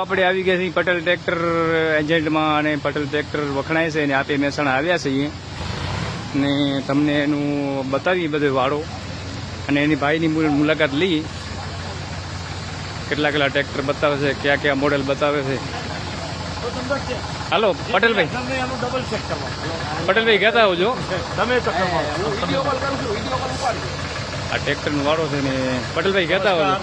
આપણે આવી ગયા છીએ પટેલ ટ્રેક્ટર એજન્ટમાં અને પટેલ ટ્રેક્ટર વખણાય છે અને આપે મહેસાણા આવ્યા છીએ. ને તમને એનું બતાવી બધો વાળો અને એની ભાઈની મુલાકાત લઈ કેટલા કેટલા ટ્રેક્ટર બતાવે છે, કયા કયા મોડેલ બતાવે છે. હાલો, પટેલભાઈ. પટેલભાઈ કહેતા ઉપાડી આ ટ્રેક્ટરનો વાળો છે ને, પટેલભાઈ કહેતા આવજો.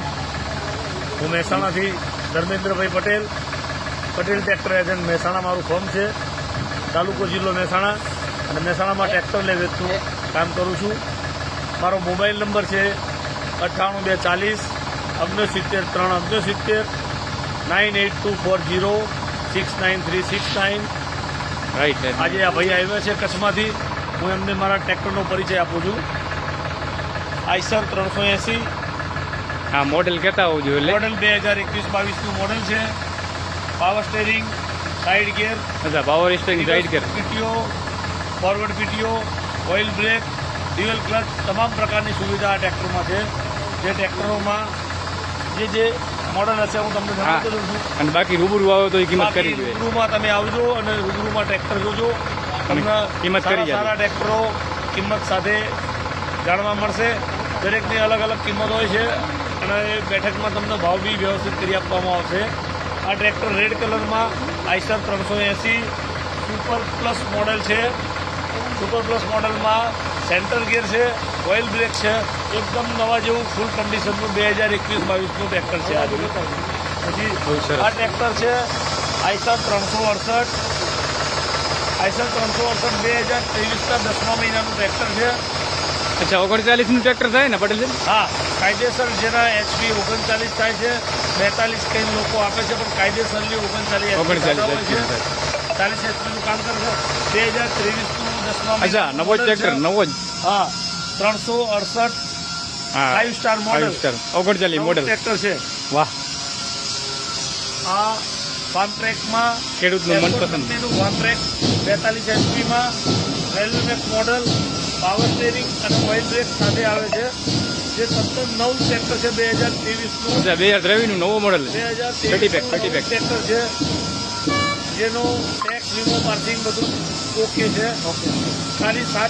હું મહેસાણાથી ધર્મેન્દ્રભાઈ પટેલ પટેલ ટ્રેક્ટર એજન્ટ મહેસાણા મારું ફોર્મ છે. તાલુકો જિલ્લો મહેસાણા અને મહેસાણામાં ટ્રેક્ટર લઈ વેચતું કામ કરું છું. મારો મોબાઈલ નંબર છે અઠ્ઠાણું બે ચાલીસ અગ્નસિત્તેર ત્રણ અગ્નસિત્તેર nine eight two four zero six nine three six nine. Right આજે આ ભાઈ આવ્યા છે કચ્છમાંથી. હું એમને મારા ટ્રેક્ટરનો પરિચય આપું છું. આઈસર ત્રણસો એંસી હા મોડેલ કહેતા હોવું જોઈએ મોડેલ બે હજાર એકવીસ બાવીસનું મોડેલ છે. પાવર સ્ટેરિંગ સાઇડ ગેર અચ્છા power steering side gear PTO forward PTO oil brake dual clutch તમામ પ્રકારની સુવિધા આ ટ્રેક્ટરમાં છે. જે ટ્રેક્ટરોમાં જે જે મોડલ હશે હું તમને જણાવી દઉં છું. અને બાકી રૂબરૂ આવો તો એ કિંમત કરી જોઈએ. રૂબરૂમાં તમે આવજો અને રૂબરૂમાં ટ્રેક્ટર જોજો. તમને કિંમત કરી. સારા ટ્રેક્ટરો કિંમત સાથે જાણવા મળશે. દરેકની અલગ અલગ કિંમત હોય છે. અને બેઠકમાં તમને ભાવ બી વ્યવસ્થિત કરી આપવામાં આવશે. આ ટ્રેક્ટર રેડ કલરમાં આઈસર ત્રણસો એંસી સુપર પ્લસ મોડેલ છે. સુપર પ્લસ મોડલમાં સેન્ટર ગિયર છે ઓઇલ બ્રેક છે એકદમ નવા જેવું ફૂલ કન્ડિશનનું બે હજાર એકવીસ બાવીસનું ટ્રેક્ટર છે આ પછી. આ ટ્રેક્ટર છે આઈસર ત્રણસો અડસઠ. આઈસર ત્રણસો અડસઠ બે હજાર ત્રેવીસના દસમા મહિનાનું ટ્રેક્ટર છે. અચ્છા ઓગણચાલીસનું ટ્રેક્ટર થાય ને પટેલ હા કાયદેસર જેના એચપી ઓગણચાલીસ થાય છે બેતાલીસ કઈ લોકો આપે છે પણ કાયદેસરની ઓગણચાલીસ ઓગણચાલીસ. ચાલીસ એચપીનું કામ કરશે બે હજાર ત્રેવીસનું દસમા અચ્છા નવો જ ટ્રેક્ટર. નવો જ? હા ત્રણસો અડસઠ હા ફાઇવ સ્ટાર મોડલ ઓગણચાલીસ મોડલ ટ્રેક્ટર છે. વાહ. આ ફાર્મ ટ્રેકમાં ખેડૂતનું મનપસંદ. એનું ફાર્મ ટ્રેક બેતાલીસ એચપીમાં રેલવે મોડલ પાવર સ્ટેરિંગ અને ઓઇલ બ્રેક સાથે આવે છે. જે સતત નવ ટ્રેક્ટર છે બે હજાર ત્રેવીસનું. બે હજાર ત્રેવીસનું નવો મોડલ બે છે હજાર પેક ટ્રેક્ટર છે. જેનો ટેક્સ વીમો પાર્કિંગ બધું ઓકે છે. ખાલી સાત